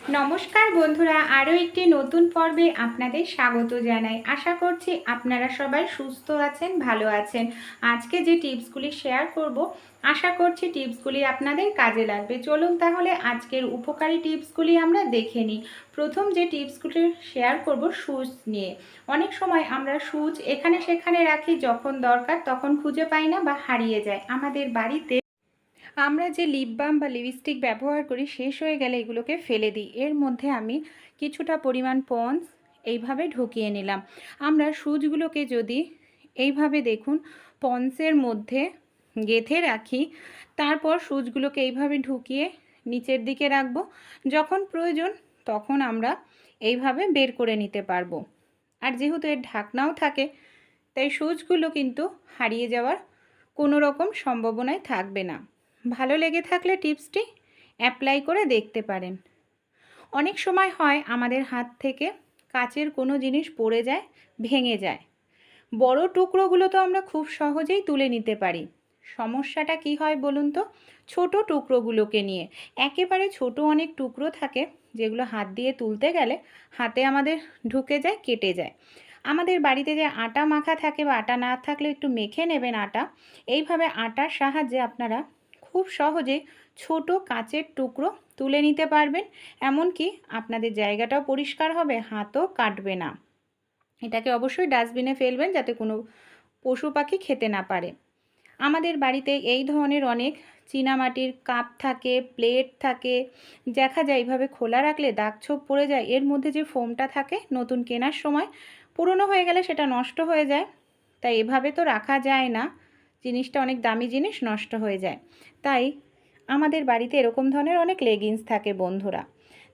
নমস্কার বন্ধুরা, আরও একটি নতুন পর্বে আপনাদের স্বাগত জানাই। আশা করছি আপনারা সবাই সুস্থ আছেন, ভালো আছেন। আজকে যে টিপসগুলি শেয়ার করব, আশা করছি টিপসগুলি আপনাদের কাজে লাগবে। চলুন তাহলে আজকের উপকারী টিপসগুলি আমরা দেখে নিই। প্রথম যে টিপসগুলি শেয়ার করব, সুচ নিয়ে। অনেক সময় আমরা সুচ এখানে সেখানে রাখি, যখন দরকার তখন খুঁজে পাই না বা হারিয়ে যায়। আমাদের বাড়িতে আমরা যে লিপ বাম বা লিপস্টিক ব্যবহার করি, শেষ হয়ে গেলে এগুলোকে ফেলে দিই। এর মধ্যে আমি কিছুটা পরিমাণ পন্স এইভাবে ঢুকিয়ে নিলাম। আমরা সুচগুলোকে যদি এইভাবে দেখুন, পন্সের মধ্যে গেঁথে রাখি, তারপর সুচগুলোকে এইভাবে ঢুকিয়ে নিচের দিকে রাখব। যখন প্রয়োজন, তখন আমরা এইভাবে বের করে নিতে পারব। আর যেহেতু এর ঢাকনাও থাকে, তাই সুচগুলো কিন্তু হারিয়ে যাওয়ার কোনো রকম সম্ভাবনায় থাকবে না। ভালো লেগে থাকলে টিপসটি অ্যাপ্লাই করে দেখতে পারেন। অনেক সময় হয় আমাদের হাত থেকে কাচের কোনো জিনিস পড়ে যায়, ভেঙে যায়। বড় টুকরোগুলো তো আমরা খুব সহজেই তুলে নিতে পারি। সমস্যাটা কি হয় বলুন তো? ছোট টুকরোগুলোকে নিয়ে। একেবারে ছোট অনেক টুকরো থাকে যেগুলো হাত দিয়ে তুলতে গেলে হাতে আমাদের ঢুকে যায়, কেটে যায়। আমাদের বাড়িতে যে আটা মাখা থাকে বা আটা না থাকলে একটু মেখে নেবেন আটা, এইভাবে আটার সাহায্যে আপনারা খুব সহজে ছোট কাচের টুকরো তুলে নিতে পারবেন। এমনকি আপনাদের জায়গাটাও পরিষ্কার হবে, হাতও কাটবে না। এটাকে অবশ্যই ডাস্টবিনে ফেলবেন যাতে কোনো পশু পাখি খেতে না পারে। আমাদের বাড়িতে এই ধরনের অনেক চীনামাটির কাপ থাকে, প্লেট থাকে। দেখা যায় এইভাবে খোলা রাখলে দাগ ছোপ পড়ে যায়। এর মধ্যে যে ফোমটা থাকে নতুন কেনার সময়, পুরনো হয়ে গেলে সেটা নষ্ট হয়ে যায়। তাই এভাবে তো রাখা যায় না। জিনিসটা অনেক দামি জিনিস নষ্ট হয়ে যায়। তাই আমাদের বাড়িতে এরকম ধরনের অনেক লেগিংস থাকে বন্ধুরা।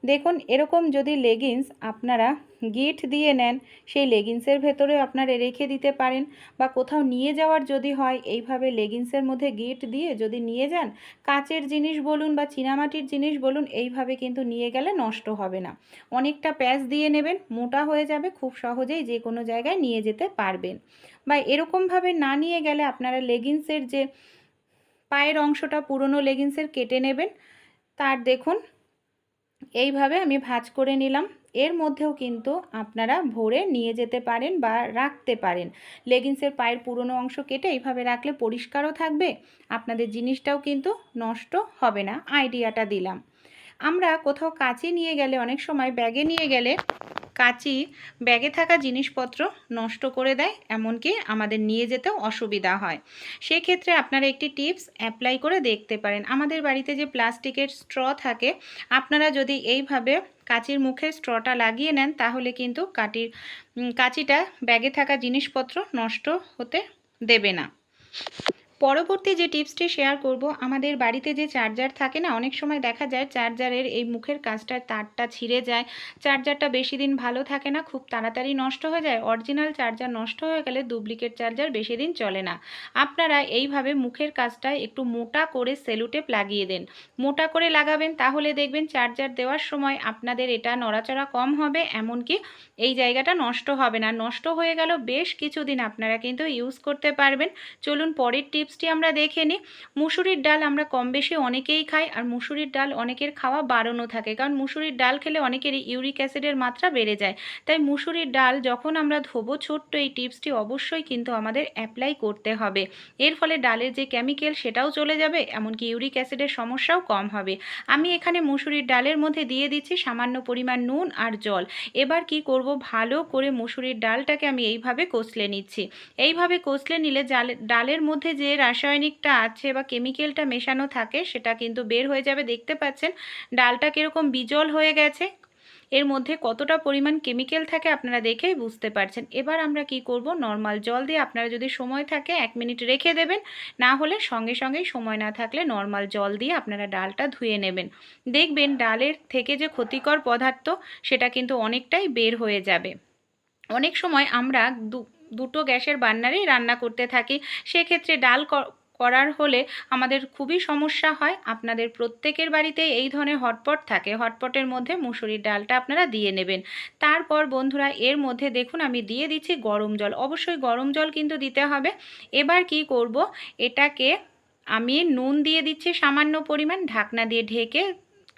দেখুন, এরকম যদি লেগিংস আপনারা গিট দিয়ে নেন, সেই লেগিংসের ভেতরে আপনারা রেখে দিতে পারেন বা কোথাও নিয়ে যাওয়ার যদি হয়, এইভাবে লেগিংসের মধ্যে গিট দিয়ে যদি নিয়ে যান, কাচের জিনিস বলুন বা চীনামাটির জিনিস বলুন, এইভাবে কিন্তু নিয়ে গেলে নষ্ট হবে না। অনেকটা প্যাচ দিয়ে নেবেন, মোটা হয়ে যাবে, খুব সহজেই যে কোনো জায়গায় নিয়ে যেতে পারবেন। বা এরকমভাবে না নিয়ে গেলে আপনারা লেগিংসের যে পায়ের অংশটা পুরনো লেগিংসের কেটে নেবেন। তার দেখুন, এইভাবে আমি ভাজ করে নিলাম। এর মধ্যেও কিন্তু আপনারা ভরে নিয়ে যেতে পারেন বা রাখতে পারেন। লেগিংসের পায়ের পুরনো অংশ কেটে এইভাবে রাখলে পরিষ্কারও থাকবে। আপনাদের জিনিসটাও কিন্তু নষ্ট হবে না। আইডিয়াটা দিলাম। আমরা কোথাও কাঁচি নিয়ে গেলে অনেক সময় ব্যাগে নিয়ে গেলে কাঁচি ব্যাগে থাকা জিনিসপত্র নষ্ট করে দেয়, এমনকি আমাদের নিয়ে যেতেও অসুবিধা হয়। সেক্ষেত্রে আপনারা একটি টিপস অ্যাপ্লাই করে দেখতে পারেন। আমাদের বাড়িতে যে প্লাস্টিকের স্ট্র থাকে, আপনারা যদি এইভাবে কাঁচির মুখে স্ট্রটা লাগিয়ে নেন, তাহলে কিন্তু কাটির কাঁচিটা ব্যাগে থাকা জিনিসপত্র নষ্ট হতে দেবে না। পরবর্তী যে টিপসটি শেয়ার করব, আমাদের বাড়িতে যে চার্জার থাকে না, অনেক সময় দেখা যায় চার্জারের এই মুখের কাজটার তারটা ছিঁড়ে যায়, চার্জারটা বেশি দিন ভালো থাকে না, খুব তাড়াতাড়ি নষ্ট হয়ে যায়, অরিজিনাল চার্জার নষ্ট হয়ে গেলে ডুপ্লিকেট চার্জার বেশি দিন চলে না। আপনারা এইভাবে মুখের কাজটা একটু মোটা করে সেলুটেপ লাগিয়ে দেন। মোটা করে লাগাবেন, তাহলে দেখবেন চার্জার দেওয়ার সময় আপনাদের এটা নড়াচড়া কম হবে, এমনকি এই জায়গাটা নষ্ট হবে না। নষ্ট হয়ে গেল, বেশ কিছুদিন আপনারা কিন্তু ইউজ করতে পারবেন। চলুন পরের টিপ টিপসটি আমরা দেখে নিই। মুসুরির ডাল আমরা কম বেশি অনেকেই খাই আর মুসুরির ডাল অনেকের খাওয়া বারণও থাকে। কারণ মুসুরির ডাল খেলে অনেকেরই ইউরিক অ্যাসিডের মাত্রা বেড়ে যায়। তাই মুসুরির ডাল যখন আমরা ধোবো, ছোট্ট এই টিপসটি অবশ্যই কিন্তু আমাদের অ্যাপ্লাই করতে হবে। এর ফলে ডালের যে কেমিক্যাল সেটাও চলে যাবে, এমনকি ইউরিক অ্যাসিডের সমস্যাও কম হবে। আমি এখানে মুসুরির ডালের মধ্যে দিয়ে দিচ্ছি সামান্য পরিমাণ নুন আর জল। এবার কি করব? ভালো করে মুসুরির ডালটাকে আমি এইভাবে কষলে নিচ্ছি। এইভাবে কষলে নিলে ডালের মধ্যে যে রাসায়নিকটা আছে বা কেমিক্যালটা মেশানো থাকে, সেটা কিন্তু বের হয়ে যাবে। দেখতে পাচ্ছেন, ডালটা কীরকম বিজল হয়ে গেছে। এর মধ্যে কতটা পরিমাণ কেমিক্যাল থাকে আপনারা দেখেই বুঝতে পারছেন। এবার আমরা কি করব? নর্মাল জল দিয়ে আপনারা যদি সময় থাকে, এক মিনিট রেখে দেবেন। না হলে সঙ্গে সঙ্গেই সময় না থাকলে নর্মাল জল দিয়ে আপনারা ডালটা ধুয়ে নেবেন। দেখবেন ডালের থেকে যে ক্ষতিকর পদার্থ, সেটা কিন্তু অনেকটাই বের হয়ে যাবে। অনেক সময় আমরা দুটো গ্যাসের বান্নারেই রান্না করতে থাকি। সেক্ষেত্রে ডাল করার হলে আমাদের খুবই সমস্যা হয়। আপনাদের প্রত্যেকের বাড়িতে এই ধরনের হটপট থাকে। হটপটের মধ্যে মুসুরির ডালটা আপনারা দিয়ে নেবেন। তারপর বন্ধুরা, এর মধ্যে দেখুন আমি দিয়ে দিচ্ছি গরম জল। অবশ্যই গরম জল কিন্তু দিতে হবে। এবার কি করব? এটাকে আমি নুন দিয়ে দিচ্ছি সামান্য পরিমাণ। ঢাকনা দিয়ে ঢেকে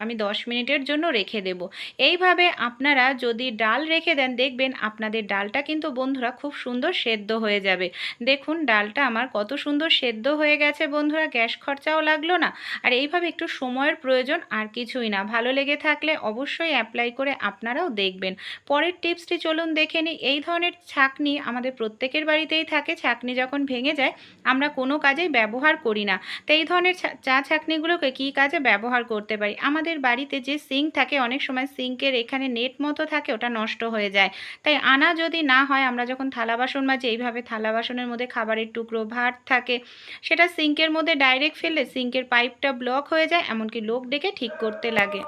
আমি দশ মিনিটের জন্য রেখে দেব। এইভাবে আপনারা যদি ডাল রেখে দেন, দেখবেন আপনাদের ডালটা কিন্তু বন্ধুরা খুব সুন্দর সেদ্ধ হয়ে যাবে। দেখুন, ডালটা আমার কত সুন্দর সেদ্ধ হয়ে গেছে বন্ধুরা, গ্যাস খরচাও লাগল না। আর এইভাবে একটু সময়ের প্রয়োজন আর কিছুই না। ভালো লেগে থাকলে অবশ্যই অ্যাপ্লাই করে আপনারাও দেখবেন। পরের টিপসটি চলুন দেখে নিই। এই ধরনের ছাকনি আমাদের প্রত্যেকের বাড়িতেই থাকে। ছাকনি যখন ভেঙে যায়, আমরা কোনো কাজেই ব্যবহার করি না। তো এই ধরনের চা ছাকনিগুলোকে কী কাজে ব্যবহার করতে পারি? আমাদের বাড়িতে যে সিঙ্ক থাকে, অনেক সময় সিঙ্কের এখানে নেট মতো থাকে, ওটা নষ্ট হয়ে যায়। তাই আনা যদি না হয়, আমরা যখন থালা বাসন মাঝে এইভাবে থালা বাসনের মধ্যে খাবারের টুকরো, ভাত থাকে, সেটা সিঙ্কের মধ্যে ডাইরেক্ট ফেললে সিঙ্কের পাইপটা ব্লক হয়ে যায়, এমনকি লোক ডেকে ঠিক করতে লাগে।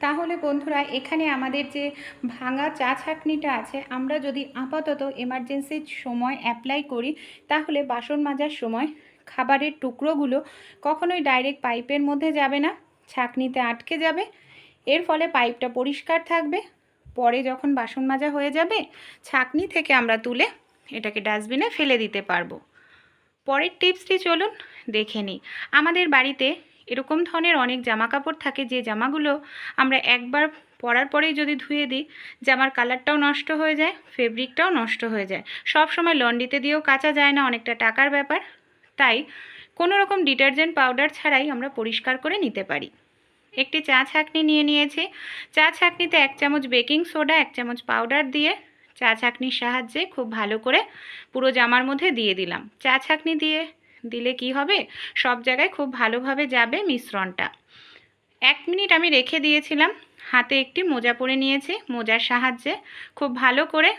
তাহলে বন্ধুরা, এখানে আমাদের যে ভাঙা চা ছাঁকনিটা আছে, আমরা যদি আপাতত এমার্জেন্সির সময় অ্যাপ্লাই করি, তাহলে বাসন মাজার সময় খাবারের টুকরোগুলো কখনোই ডাইরেক্ট পাইপের মধ্যে যাবে না। ছাঁকনিতে আটকে যাবে। এর ফলে পাইপটা পরিষ্কার থাকবে। পরে যখন বাসন মাজা হয়ে যাবে, ছাঁকনি থেকে আমরা তুলে এটাকে ডাস্টবিনে ফেলে দিতে পারব। পরের টিপসটি চলুন দেখে নিই। আমাদের বাড়িতে এরকম ধরনের অনেক জামা কাপড় থাকে, যে জামাগুলো আমরা একবার পরার পরেই যদি ধুয়ে দিই, জামার কালারটাও নষ্ট হয়ে যায়, ফেব্রিকটাও নষ্ট হয়ে যায়। সব সময় লন্ড্রিতে দিয়েও কাচা যায় না, অনেকটা টাকার ব্যাপার। তাই কোনো রকম ডিটারজেন্ট পাউডার ছাড়াই আমরা পরিষ্কার করে নিতে পারি। একটি চা ছাঁকনি নিয়ে নিয়েছি। চা ছাঁকনিতে এক চামচ বেকিং সোডা, এক চামচ পাউডার দিয়ে চা ছাঁকনির সাহায্যে খুব ভালো করে পুরো জামার মধ্যে দিয়ে দিলাম। চা ছাঁকনি দিয়ে দিলে কি হবে? সব জায়গায় খুব ভালোভাবে যাবে মিশ্রণটা। এক মিনিট আমি রেখে দিয়েছিলাম। হাতে একটি মোজা পরে নিয়েছি। মোজার সাহায্যে খুব ভালো করে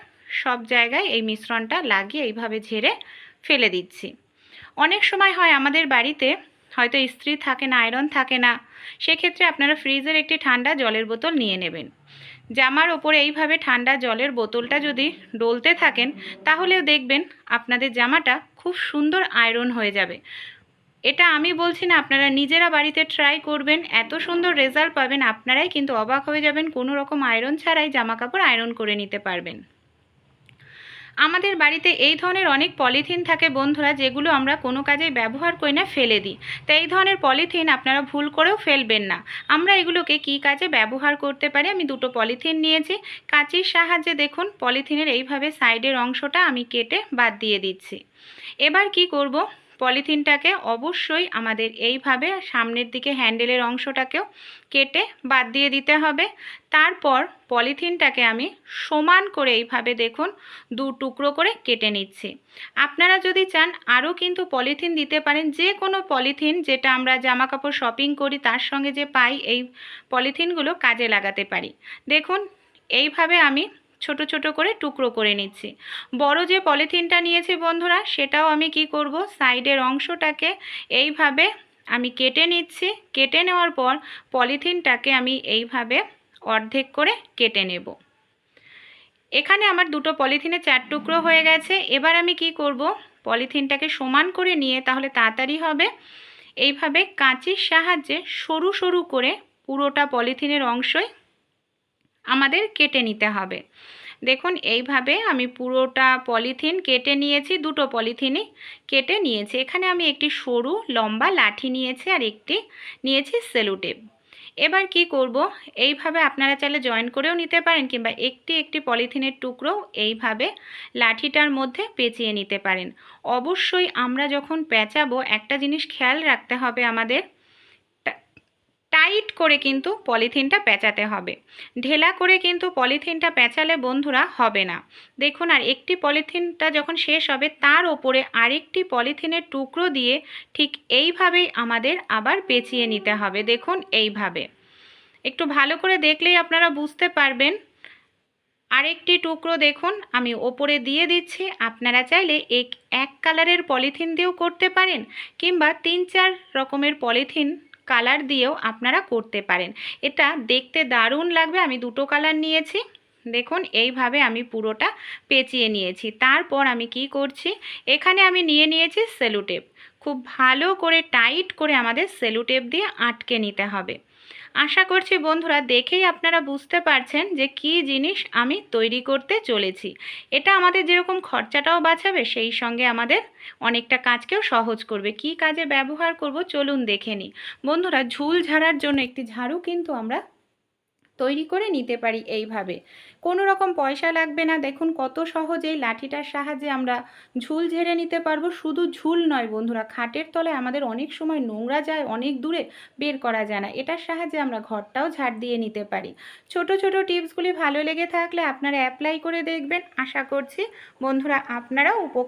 সব জায়গায় এই মিশ্রণটা লাগিয়ে এইভাবে ঝেড়ে ফেলে দিচ্ছি। অনেক সময় হয় আমাদের বাড়িতে হয়তো ইস্ত্রি থাকে না, আয়রন থাকে না। সেক্ষেত্রে আপনারা ফ্রিজের একটি ঠান্ডা জলের বোতল নিয়ে নেবেন। জামার ওপরে এইভাবে ঠান্ডা জলের বোতলটা যদি ডলতে থাকেন, তাহলেও দেখবেন আপনাদের জামাটা খুব সুন্দর আয়রন হয়ে যাবে। এটা আমি বলছি না, আপনারা নিজেরা বাড়িতে ট্রাই করবেন, এত সুন্দর রেজাল্ট পাবেন, আপনারাই কিন্তু অবাক হয়ে যাবেন, কোনো রকম আয়রন ছাড়াই জামা কাপড় আয়রন করে নিতে পারবেন। আমাদের বাড়িতে এই ধরনের অনেক পলিথিন থাকে বন্ধুরা, যেগুলো আমরা কোনো কাজে ব্যবহার করি না, ফেলে দিই। তাই এই ধরনের পলিথিন আপনারা ভুল করেও ফেলবেন না। আমরা এগুলোকে কি কাজে ব্যবহার করতে পারি? আমি দুটো পলিথিন নিয়েছি। কাঁচির সাহায্যে দেখুন, পলিথিনের এইভাবে সাইডের অংশটা আমি কেটে বাদ দিয়ে দিচ্ছি। এবার কি করব? পলিথিনটাকে অবশ্যই আমাদের এইভাবে সামনের দিকে হ্যান্ডেলের অংশটাকেও কেটে বাদ দিয়ে দিতে হবে। তারপর পলিথিনটাকে আমি সমান করে এইভাবে দেখুন দু টুকরো করে কেটে নিচ্ছি। আপনারা যদি চান আরও কিন্তু পলিথিন দিতে পারেন, যে কোনো পলিথিন যেটা আমরা জামা কাপড় শপিং করি, তার সঙ্গে যে পাই, এই পলিথিনগুলো কাজে লাগাতে পারি। দেখুন, এইভাবে আমি ছোট ছোট করে টুকরো করে নিচ্ছি। বড় যে পলিথিনটা নিয়েছি বন্ধুরা, সেটাও আমি কি করব? সাইডের অংশটাকে এইভাবে আমি কেটে নিচ্ছি। কেটে নেওয়ার পর পলিথিনটাকে আমি এইভাবে অর্ধেক করে কেটে নেব। এখানে আমার দুটো পলিথিনে চার টুকরো হয়ে গেছে। এবার আমি কি করব? পলিথিনটাকে সমান করে নিয়ে তাহলে তাড়াতাড়ি হবে। এইভাবে কাঁচির সাহায্যে সরু সরু করে পুরোটা পলিথিনের অংশই আমাদের কেটে নিতে হবে। দেখুন, এইভাবে আমি পুরোটা পলিথিন কেটে নিয়েছি, দুটো পলিথিনই কেটে নিয়েছি। এখানে আমি একটি সরু, লম্বা লাঠি নিয়েছি আর একটি নিয়েছি সেলুটেপ। এবার কি করব? এইভাবে আপনারা চাইলে জয়েন করেও নিতে পারেন কিংবা একটি একটি পলিথিনের টুকরো এইভাবে লাঠিটার মধ্যে পেঁচিয়ে নিতে পারেন। অবশ্যই আমরা যখন পেঁচাবো, একটা জিনিস খেয়াল রাখতে হবে আমাদের টাইট করে কিন্তু পলিথিনটা পেঁচাতে হবে। ঢেলা করে কিন্তু পলিথিনটা পেঁচালে বন্ধুরা হবে না। দেখুন, আর একটি পলিথিনটা যখন শেষ হবে, তার ওপরে আরেকটি পলিথিনের টুকরো দিয়ে ঠিক এইভাবেই আমাদের আবার পেঁচিয়ে নিতে হবে। দেখুন, এইভাবে। একটু ভালো করে দেখলেই আপনারা বুঝতে পারবেন। আরেকটি টুকরো দেখুন, আমি ওপরে দিয়ে দিচ্ছি। আপনারা চাইলে এক এক কালারের পলিথিন দিয়েও করতে পারেন, কিংবা তিন, চার রকমের পলিথিন কালার দিয়েও আপনারা করতে পারেন। এটা দেখতে দারুণ লাগবে, আমি দুটো কালার নিয়েছি। দেখুন, এইভাবে আমি পুরোটা পেঁচিয়ে নিয়েছি। তারপর আমি কি করছি, এখানে আমি নিয়ে নিয়েছি সেলুটেপ খুব ভালো করে টাইট করে আমাদের সেলুটেপ দিয়ে আটকে নিতে হবে। আশা করছি বন্ধুরা দেখেই আপনারা বুঝতে পারছেন যে কি জিনিস আমি তৈরি করতে চলেছি। এটা আমাদের যেরকম খরচাটাও বাঁচাবে, সেই সঙ্গে আমাদের অনেকটা কাজকেও সহজ করবে। কি কাজে ব্যবহার করব চলুন দেখে নিই। বন্ধুরা ঝুল ঝাড়ার জন্য একটি ঝাড়ু কিন্তু আমরা তৈরি করে নিতে পারি এইভাবে। কোনো রকম পয়সা লাগবে না। দেখুন কত সহজেই লাঠিটার সাহায্যে আমরা ঝুল ঝেড়ে নিতে পারব। শুধু ঝুল নয় বন্ধুরা, খাটের তলায় আমাদের অনেক সময় নোংরা যায়, অনেক দূরে বের করা যায় না। এটার সাহায্যে আমরা ঘরটাও ঝাড় দিয়ে নিতে পারি। ছোট ছোট টিপসগুলি ভালো লেগে থাকলে আপনারা অ্যাপ্লাই করে দেখবেন। আশা করছি বন্ধুরা, আপনারাও উপকার